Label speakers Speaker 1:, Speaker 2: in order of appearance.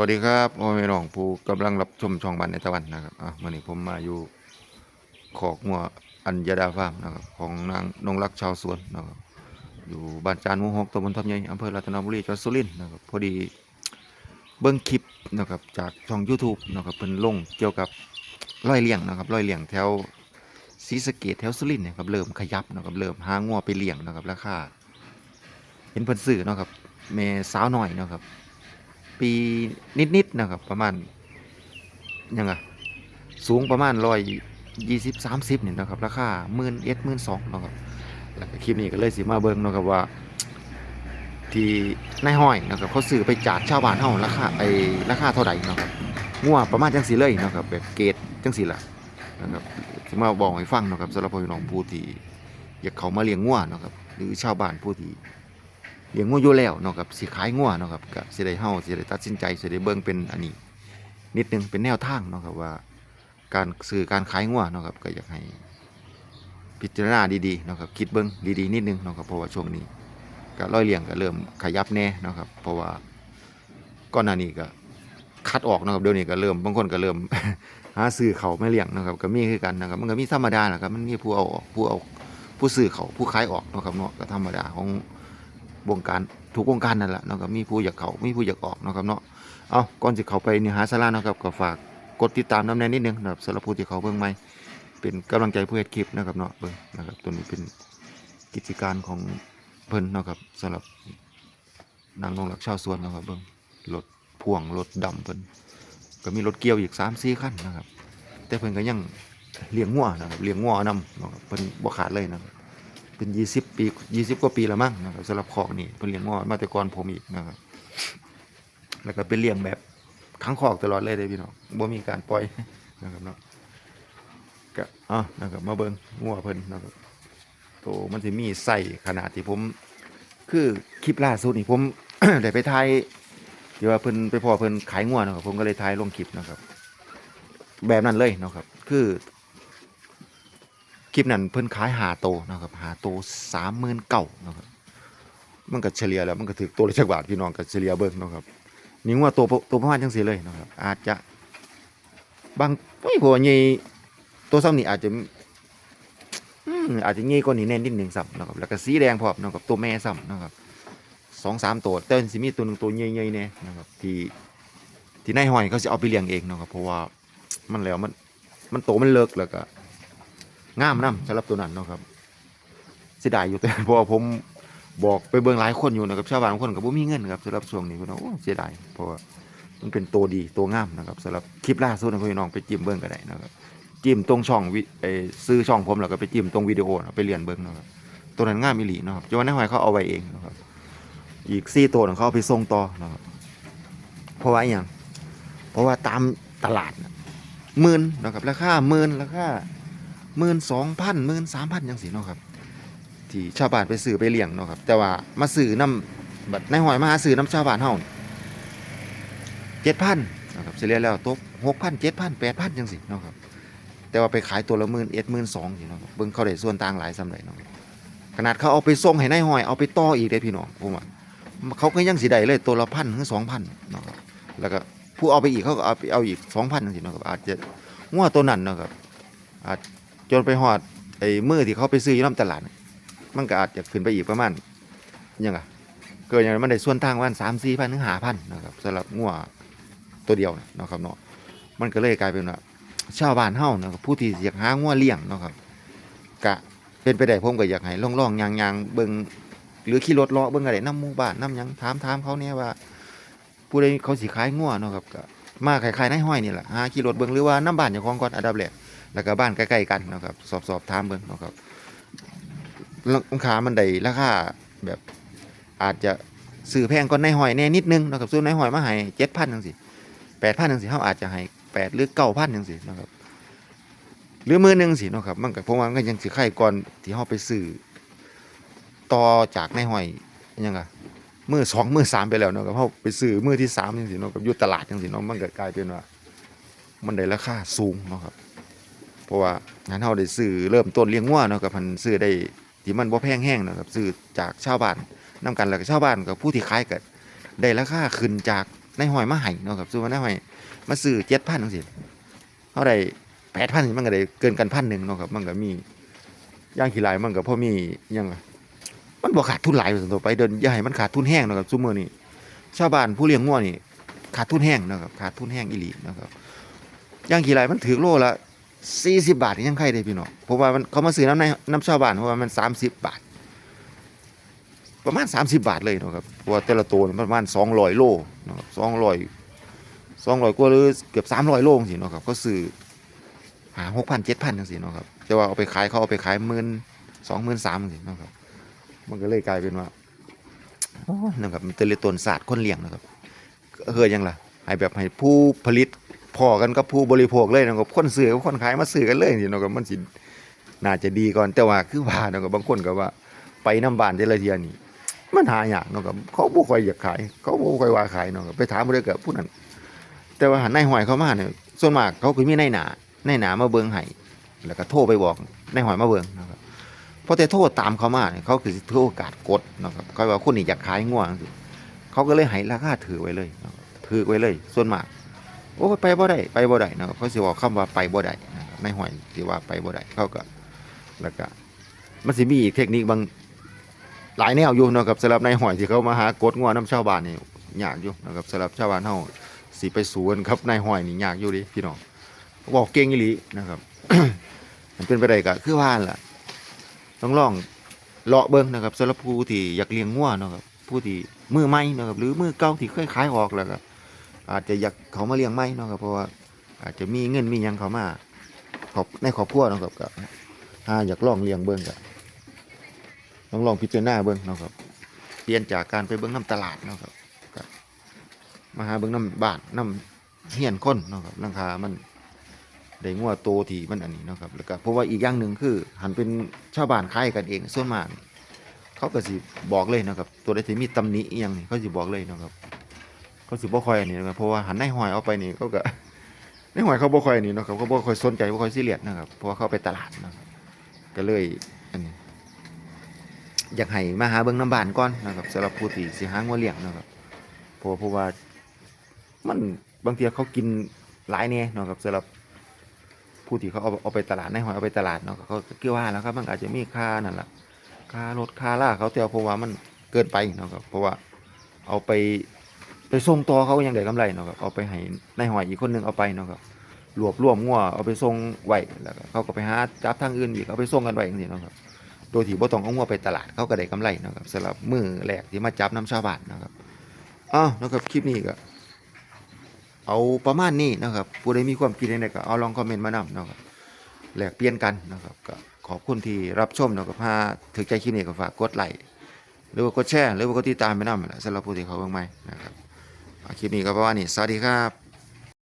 Speaker 1: วัสดีครับโอ้ยน้องผู้กำลังรับชมช่องบันในตะวันนะครับอะวันนี้ผมมาอยู่ขอกงัวอัญญาดาฟาร์มนะครับของนางนงรักชาวสวนนะครับอยู่บ้านจานหมู่หกตำบลทับใหญ่อำเภอรัตนบุรีจังหวัดสุรินทร์นะครับพอดีเบิ้งคลิปนะครับจากช่อง YouTube นะครับเพิ่นลงเกี่ยวกับร้อยเลี้ยงนะครับร้อยเลี้ยงแถวศรีสะเกดแถวสุรินทร์นะครับเริ่มขยับนะครับเริ่มหางัวไปเลี้ยงนะครับราคาเห็นเพิ่นซื้อนะครับแม่สาวน้อยนะครับ ปีนิดๆนะครับประมาณยังไงสูงประมาณร้อยยี่สิบสามสิบเนี่ยนะครับราคาหมื่นเอ็ดหมื่นสองนะครับแล้วก็คลิปนี้ก็เลยสิมาเบิ่งนะครับว่า ที่นายห้อยนะครับเขาซื้อไปจากชาวบ้านเฮาราคาไอ้ราคาเท่าไหร่นะครับงัวประมาณจังสีเลยนะครับแบบเกรดจังสีละนะครับสิมาบอกให้ฟังนะครับสำหรับพี่น้องผู้ที่อยากเขามาเลี้ยงงัวนะครับหรือชาวบ้านผู้ที่ เลี้ยงงัวอยู่แล้วเนาะครับสิขายงัวเนาะครับก็สิได้เฮาสิได้ตัดสินใจสิได้เบิ่งเป็นอันนี้ นิดนึงเป็นแนวทางเนาะครับว่า การซื้อการขายงัวเนาะครับก็อยากให้พิจารณาดีๆเนาะครับคิดเบิ่งดีๆนิดนึงเนาะครับเพราะว่าช่วงนี้ก็ร้อยเลี้ยงก็เริ่มขยับแน่เนาะครับเพราะว่าก่อนหน้านี้ก็คัดออกเนาะครับเดี๋ยวนี้ก็เริ่มบางคนก็เริ่มหาซื้อเขาไม่เลี้ยงนะครับก็มีคือกันนะครับมันก็มีธรรมดาแหละครับมันมีผู้เอาออกผู้เอาผู้ซื้อเขาผู้ขายออกนะครับเนาะก็ธรรมดาของ วงการทุกวงการนั่นแหละนะครับมีผู้อยากเขามีผู้อยากออกนะครับเนาะเอาก่อนจะเข้าไปเนื้อหาสาระนะครับก็ฝากกดติดตามน้ำแน่นิดนึงนะครับสำหรับผู้ที่เขาเบิ่งใหม่เป็นกำลังใจผู้เฮ็ดคลิปนะครับเนาะเบิ่งนะครับตัวนี้เป็นกิจการของเพิ่นนะครับสำหรับนางนงหลักชาวสวนนะครับเบิ่งรถพ่วงรถดำเพิ่นก็มีรถเกี่ยวอีก3 4คันนะครับ แต่เพิ่นก็ยังเลี้ยงงัวนะครับเลี้ยงงัวนำเนาะครับเพิ่นบ่ขาดเลยนะครับ เป็นยี่สิบปียี่สิบกว่าปีแล้วมั้งนะครับสำหรับของนี่เป็นเลี้ยงงอมาแต่ก่อนผมอีกนะครับแล้วก็เป็นเลี้ยงแบบขังคอกตลอดเลยเด้อพี่น้องบ่มีการปล่อยนะครับเนาะก็อะนะครับมาเบิ่งงัวเพิ่นนะครับโตมันสิมีไส้ขนาดที่ผม คือคลิปล่าสุดนี่ผมได้ไปถ่ายที่ว่าเพิ่นไปพอเพิ่นขายงัวนะครับผมก็เลยถ่ายลงคลิปนะครับ แบบนั้นเลยนะครับ คือ คลิปนั้นเพิ่นขายหาโตนะครับหาโตสามหมื่นเก่านะครับมันก็เฉลี่ยแล้วมันก็ถือตัวละจักบาทพี่น้องก็เฉลี่ยเบิ่งนะครับนี่ว่าตัวตัวประมาณจังซี่เลยนะครับ อาจจะบางโอ้ยผัวใหญ่ตัวซ้ำนี่อาจจะอืมอาจจะใหญ่กว่านี้แน่นิดหนึงซ้ำเนะครับแล้วก็สีแดงพร้อมนะครับตัวแม่ซ้ำเนะครับสองสามตัวแต่มันสิมีตัวหนึงตัวใหญ่ๆแน่นะครับที่ที่นายห้อยเขาสิเอาไปเลี้ยงเองนะครับเพราะว่ามันแล้วมันมันโตมันเลิกแล้วก็ งามนํสำหรับตัวนั้นเนาะครับเสียดายอยู่แต่พราะว่าผมบอกไปเบิ่งหลายคนอยู่นะครับชาวบ้านบางคนก็บ่มีเงินครับสำหรับช่วงนี้พี่น้องโอ้เสียดายเพราะว่ามันเป็นตัวดีตัวงามนะครับสำหรับคลิปล่าสุดนะพี่น้องไปจิ้มเบิ่งก็ได้นะครับจิ้มตรงช่องวิไอซื้อช่องผมแล้วก็ไปจิ้มตรงวิดีโอนะไปเรียนเบิ่งนะครับตัวนั้นงามอีหลีเนาะครับจนวันนั้นหอยเขาเอาไว้เองนะครับอีก4ตัวของเขาไปส่งต่อเนะครับเพราะว่าอย่างเพราะว่าตามตลาดหมื่นนะครับราคาหมื่นราคา หมื่นสองพันหมื่นสามพันยังสิเนาะครับ ที่ชาวบ้านไปซื้อไปเลี้ยงเนาะครับ แต่ว่ามาซื้อน้ำบัดในหอยมาหาซื้อน้ำชาวบ้านเฮาเจ็ดพันนะครับเฉลี่ยแล้วตกหกพันเจ็ดพันแปดพันยังสิเนาะครับ แต่ว่าไปขายตัวละหมื่นเอ็ดหมื่นสองสิเนาะครับเบิ่งเขาได้ส่วนต่างหลายสำหรับเนาะขนาดเขาเอาไปส่งให้นายหอยเอาไปต่ออีกได้พี่น้องผมว่าเขาก็ยังสิได้เลยตัวละพันถึงสองพันเนาะครับแล้วก็ผู้เอาไปอีกเขาก็เอาไปเอาอีกสองพันจังสิเนาะครับอาจจะงัวตัวนั้นเนาะครับอาจ จนไปหอดไอ้มือที่เขาไปซื้ออยู่น้ำตลาด มันก็อาจจะขึ้นไปอีกประมาณยังไงเกิดอย่างนั้นมันได้ส่วนต่างประมาณสามสี่พันถึงห้าพันนะครับสำหรับงัวตัวเดียวนะครับเนาะมันก็เลยกลายเป็นว่าชาวบ้านเฮานะครับผู้ที่อยากหางัวเลี้ยงนะครับกะเป็นไปได้ผมก็อยากให้ล่องๆยางๆเบิ่งหรือขี่รถเลาะเบิ่งอะไรน้ำมูบ้านน้ำยังถามถามเขาเนี่ยว่า ผู้ใดเขาสิขายงัวนะครับก็มาขายๆในห้อยนี่แหละหาขี่รถเบิ่งหรือว่าน้ำบ้านเจ้างของก่อนอันดับแรก แล้วก็บ้านใกล้ๆกันนะครับสอบสอบถามเบิ่งนะครับราคามันได้ราคาแบบอาจจะซื้อแพงกว่าในหอยแน่นิดนึงนะครับซื้อในหอยมาให้เจ็ดพันจังสิแปดพันจังสิเขาอาจจะให้แปดหรือเก้าพันจังสินะครับหรือมือหนึงสินะครับมันก็ผมว่ามันก็ยังสิไข่ก่อนที่เขาไปซื้อต่อจากในหอยยังไงมือสองมือสามไปแล้วเนาะครับเขาไปซื้อมือที่สามจังสิเนาะครับยู่ตลาดจังสิเนาะมันก็กลายเป็นว่า มันได้ราคาสูงเนาะครับ เพราะว่างั้นเราได้ซื้อเริ่มต้นเลี้ยงงัวเนาะกับมันซื้อได้ที่มันบ่แพงแห้งเนะครับซื้อจากชาวบ้านนํกันแล้วก็ชาวบ้านกับผู้ที่ขายก็ได้ราคาขึ้นจากในหอยมาให้เนาะครับซื้อมาในหอยมาซื้อ7,000จังซี่เฮาได้8,000มันก็ได้เกินกันพันหนึ่งเนาะครับมันก็มีย่างขี้ลายมันก็พอมียังอะมันบ่ขาดทุนหลายว่าซั่นตัวไปเดินอย่าให้มันขาดทุนแห้งเนาะครับซุมื้อนี้ชาวบ้านผู้เลี้ยงงัวนี่ขาดทุนแห้งเนาะครับขาดทุนแห้งอีหลีเนาะครับย่างขี้ลายมันถือโลละ 40บาทยังใครได้พี่น้องเพราะว่ามันเขามาซื้อน้ำในน้ำชาวบ้านเพราะว่ามัน30บบาท ประมาณ30บาทเลยเนาะครับเพราะว่าแต่ละตัวประมาณ200โลเนาะครับ200 200กว่าหรือเกือบ300โลจังซี่เนาะครับก็ซื้อหา6,000 7,000จังซี่เนาะครับแต่ว่าเอาไปขายเขาเอาไปขายหมื่นสองหมื่นสามจังซี่เนาะครับ มันก็เลยกลายเป็นว่าโอ้นะครับมันเป็นเลยต้นศาสตร์คนเลี้ยงนะครับเฮือยังล่ะให้แบบให้ผู้ผลิต พอกันกับผู้บริโภคเลยนะครับคนซื้อกับคนขายมาซื้อกันเลยจังซี่เนาะครับมันสิน่าจะดีก่อนแต่ว่าคือว่าเนาะครับบางคนก็ว่า ไปน้ำบ้านแต่ละเทียนี่มันหายากเนาะครับเขาบ่ค่อยอยากขาย เขาบ่ค่อยว่าขายเนาะครับไปถามบ่ได้กับผู้นั้น แต่ว่าหันนายหอยเขามาเนี่ยส่วนมากเขาคือมีนายหนานายหนามาเบิงให้แล้วก็โทรไปบอกนายหอยมาเบิงนะครับพอแต่โทรตามเขามาเนี่ยเขาคือถือโอกาสกดเนาะครับเขาว่าคนนี้อยากขายง่วงเขาก็เลยให้ราคาถือไว้เลยถือไว้เลย ส่วนมาก โอ้ไปบ่ได้ไปบ่ได้นะเขาสิบอกคำว่าไปบ่ได้นะครับนายหอยสิว่าไปบ่ได้เขาก็แล้วก็มันสิมีเทคนิคบางหลายแนวอยู่นะครับสำหรับนายหอยที่เขามาหากดงัวน้ำชาวบ้านนี่ยากอยู่นะครับสำหรับชาวบ้านเฮาสิไปสวนครับนายหอยนี่ยากอยู่ดิพี่น้องบอกเก่งอีหลีนะครับมันเป็นไปได้ก็คือว่าล่ะต้องลองเลาะเบิ่งนะครับสำหรับผู้ที่อยากเลี้ยงงัวนะครับผู้ที่มือใหม่นะครับหรือมือเก่าที่เคยขายออกแล้วก็ อาจจะอยากเขามาเลี้ยงใหมเนาะครับเพราะว่าอาจจะมีเงินมียังเขามาขอบในครอบครัวเนาะครับก็ถ้าอยากลองเลี้ยงเบิ่งก็ต้องลองพิจารณาเบิ่งเนาะครับเปลี่ยนจากการไปเบิ่งน้ำตลาดเนาะครับมาหาเบิ่งน้ำบานน้ำเฮียนคนเนาะครับราคามันได้งัวโตที่มันอันนี้เนาะครับแล้วก็เพราะว่าอีกอย่างหนึ่งคือ หันเป็นชาวบ้านขายกันเองส่วนมากเขาก็สิบอกเลยนะครับ ตัวใดที่มีตำหนิอีหยังนี่เขาสิบอกเลยนะครับ เขาสิบ่ค่อยอันนี้นะครับเพราะว่าหันในหอยเอาไปนี่เขาก็ในหอยเขาบ่ค่อยอันนี้เนาะครับเขาบ่ค่อยสนใจบ่ค่อยซีเรียสนะครับเพราะว่าเขาไปตลาดนะครับก็เลยอันนี้อยากให้มาหาเบิ่งน้ำบานก่อนนะครับสำหรับผู้ที่สิหางัวเลี้ยงนะครับเพราะเพราะว่ามันบางทีเขากินหลายแน่เนะครับสำหรับผู้ที่เขาเอาเอาไปตลาดในหอยเอาไปตลาดเนาะเขาเกี่ยวว่าแล้วครับมันอาจจะมีค่านั่นแหละค่ารถค่าล่าเขาแต่ว่าเพราะว่ามันเกินไปเนาะครับเพราะว่าเอาไป ไปส่งต่อเขายังได้กำไรเนาะครับเอาไปให้ในหอยอีกคนหนึงเอาไปเนาะครับรวบรวมงัวเอาไปส่งไว้แล้วเขาก็ไปหาจับทางอื่นอีกเอาไปส่งกันไว้อย่างนี้เนาะครับโดยที่บ่ต้องเอางัวไปตลาดเขาก็ได้กำไรเนาะครับสำหรับมือแรกที่มาจับน้ำชาวบ้านนะครับอ้าวนะครับคลิปนี้ก็เอาประมาณนี้นะครับผู้ใดมีความคิดเห็นใดก็เอาลองคอมเมนต์มานำนะครับแลกเปลี่ยนกันนะครับก็ขอบคุณที่รับชมนะครับถ้าถึงใจคลิปนี้ก็ฝากกดไลค์หรือว่ากดแชร์หรือว่ากดติดตามไปนำสำหรับผู้ที่เขาเบิ่งใหม่นะครับ คลิปนี้ก็ประมาณนี้สวัสดีครับ